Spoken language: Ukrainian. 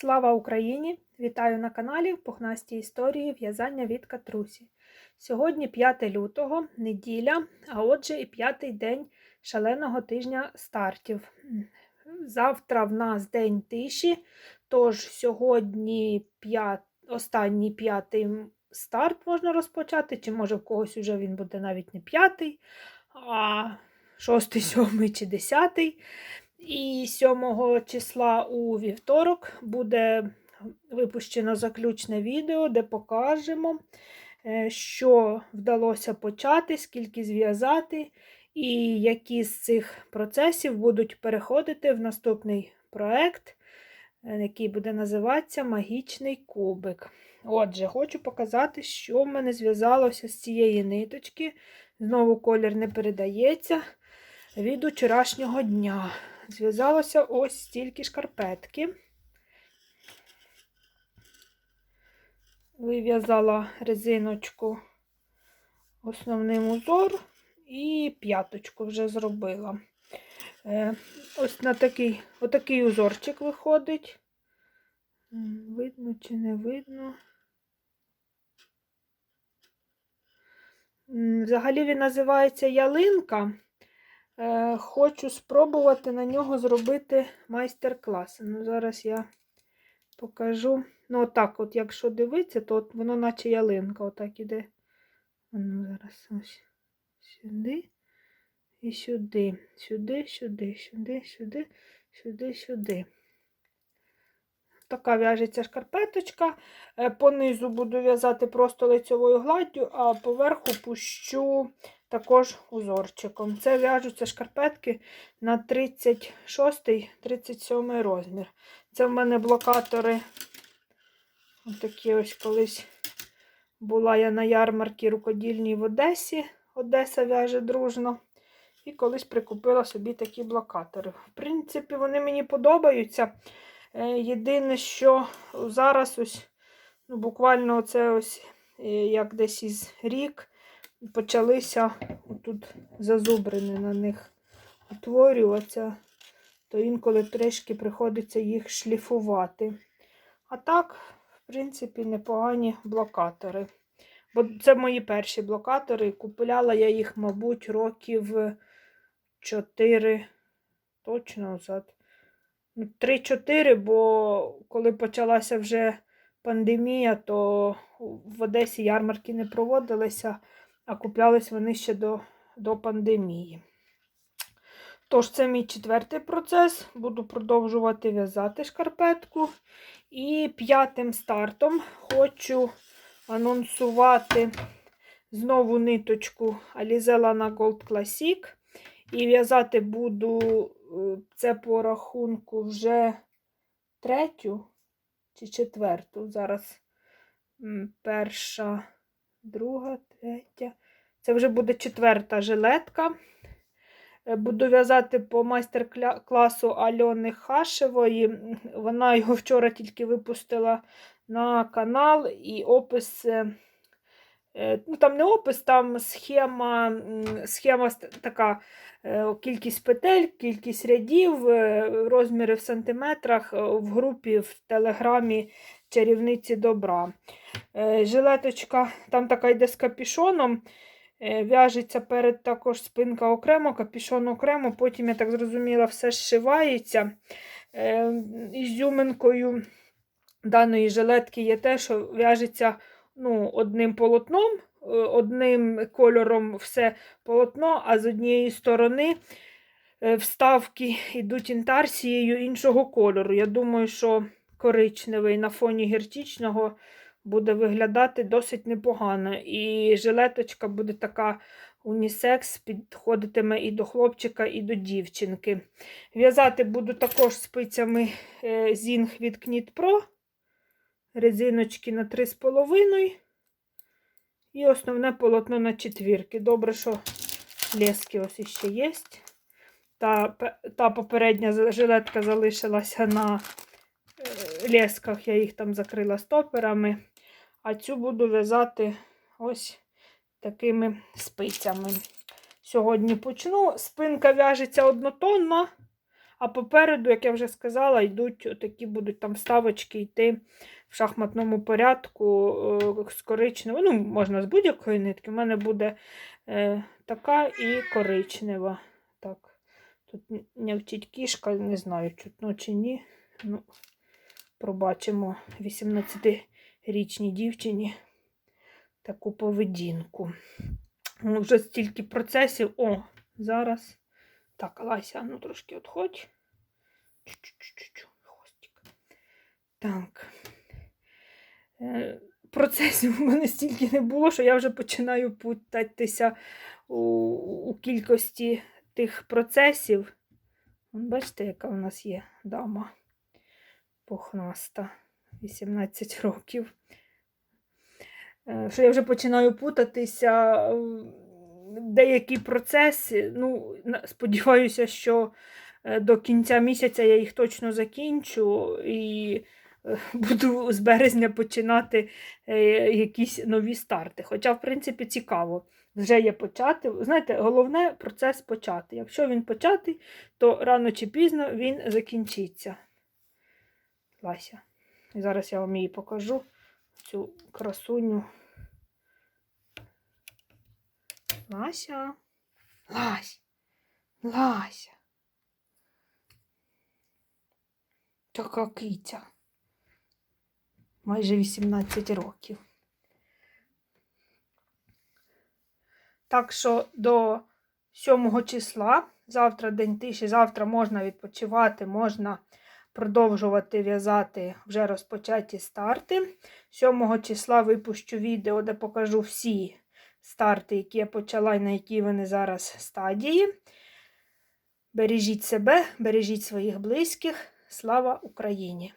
Слава Україні! Вітаю на каналі Пухнасті історії в'язання від Катрусі. Сьогодні 5 лютого, неділя, а отже, і п'ятий день шаленого тижня стартів. Завтра в нас день тиші, тож сьогодні п'ят... останній п'ятий старт можна розпочати, чи може в когось вже він буде навіть не п'ятий, а шостий, сьомий чи десятий. І 7 числа у вівторок буде випущено заключне відео, де покажемо, е, що вдалося почати, скільки зв'язати, і які з цих процесів будуть переходити в наступний проект, е, який буде називатися Магічний кубик. Отже, хочу показати, що в мене зв'язалося з цієї ниточки. Знову колір не передається від вчорашнього дня зв'язалося ось стільки шкарпетки. Вив'язала резиночку основним узор і п'яточку вже зробила. Е, ось на такий отакий узорчик виходить. Видно чи не видно. Взагалі він називається ялинка. Е, хочу спробувати на нього зробити майстер-клас. Ну, Зараз я покажу. Ну, отак, от, якщо дивитися, то от воно наче ялинка, отак іде. Ну, зараз ось сюди і сюди, сюди, сюди, сюди, сюди, сюди, сюди. Така в'яжеться шкарпеточка. Е, понизу буду в'язати просто лицьовою гладдю, а поверху пущу також узорчиком. Це в'яжуться шкарпетки на 36-37 розмір. Це в мене блокатори. Отакі ось колись була я на ярмарці рукодільній в Одесі. Одеса в'яже дружно. І колись прикупила собі такі блокатори. В принципі, вони мені подобаються. Е, єдине, що зараз ось, ну, буквально це ось е, як десь із рік почалися тут зазубрини на них утворюватися, то інколи трішки приходиться їх шліфувати. А так, в принципі, непогані блокатори. Бо це мої перші блокатори. Купляла я їх, мабуть, років 4 точно назад. 3-4, ну, бо коли почалася вже пандемія, то в Одесі ярмарки не проводилися а куплялись вони ще до, до пандемії. Тож, це мій четвертий процес. Буду продовжувати в'язати шкарпетку. І п'ятим стартом хочу анонсувати знову ниточку Alizella на Gold Classic. І в'язати буду це по рахунку вже третю чи четверту. Зараз перша друга, третя. Це вже буде четверта жилетка. Е, буду в'язати по майстер-класу Альони Хашевої. Вона його вчора тільки випустила на канал і опис. Е, е, ну Там не опис, там схема схема така кількість петель, кількість рядів, розміри в сантиметрах в групі в телеграмі чарівниці добра. Е, жилеточка там така йде з капішоном. Е, в'яжеться перед також спинка окремо, капішон окремо, потім, я так зрозуміла, все зшивається. Е, ізюминкою даної жилетки є те, що в'яжеться ну, одним полотном, одним кольором все полотно, а з однієї сторони вставки йдуть інтарсією іншого кольору. Я думаю, що коричневий на фоні гірчичного буде виглядати досить непогано. І жилеточка буде така унісекс, підходитиме і до хлопчика, і до дівчинки. В'язати буду також спицями Зінг від Knit Pro, резиночки на 3,5. І основне полотно на четвірки. Добре, що лески ось іще є. Та та попередня жилетка залишилася на е, лесках, я їх там закрила стоперами. А цю буду в'язати ось такими спицями. Сьогодні почну. Спинка в'яжеться однотонно, А попереду, як я вже сказала, йдуть такі будуть там вставочки йти в шахматному порядку е, з коричневою. Ну, можна з будь-якої нитки. У мене буде е, така і коричнева. Так, тут не вчить кішка, не знаю, чутно чи ні. Ну, пробачимо 18-річній дівчині таку поведінку. Ну, Вже стільки процесів. О, зараз. Так, Лася, ну трошки отходь. Хвостик. Так. Е, Процесів у мене стільки не було, що я вже починаю путатися у, у кількості тих процесів. Бачите, яка у нас є дама пухнаста. 18 років. Е, Що я вже починаю путатися в деякі процеси. Ну, сподіваюся, що е, до кінця місяця я їх точно закінчу і е, буду з березня починати е, якісь нові старти. Хоча, в принципі, цікаво. Вже є почати. Знаєте, головне процес почати. Якщо він початий, то рано чи пізно він закінчиться. Лася. Зараз я вам її покажу, цю красуню. Лася. Лась. Лася. Така киця. Майже 18 років. Так що до 7 числа, завтра день тиші, завтра можна відпочивати, можна продовжувати в'язати вже розпочаті старти. 7 числа випущу відео, де покажу всі старти, які я почала і на якій вони зараз стадії. Бережіть себе, бережіть своїх близьких. Слава Україні!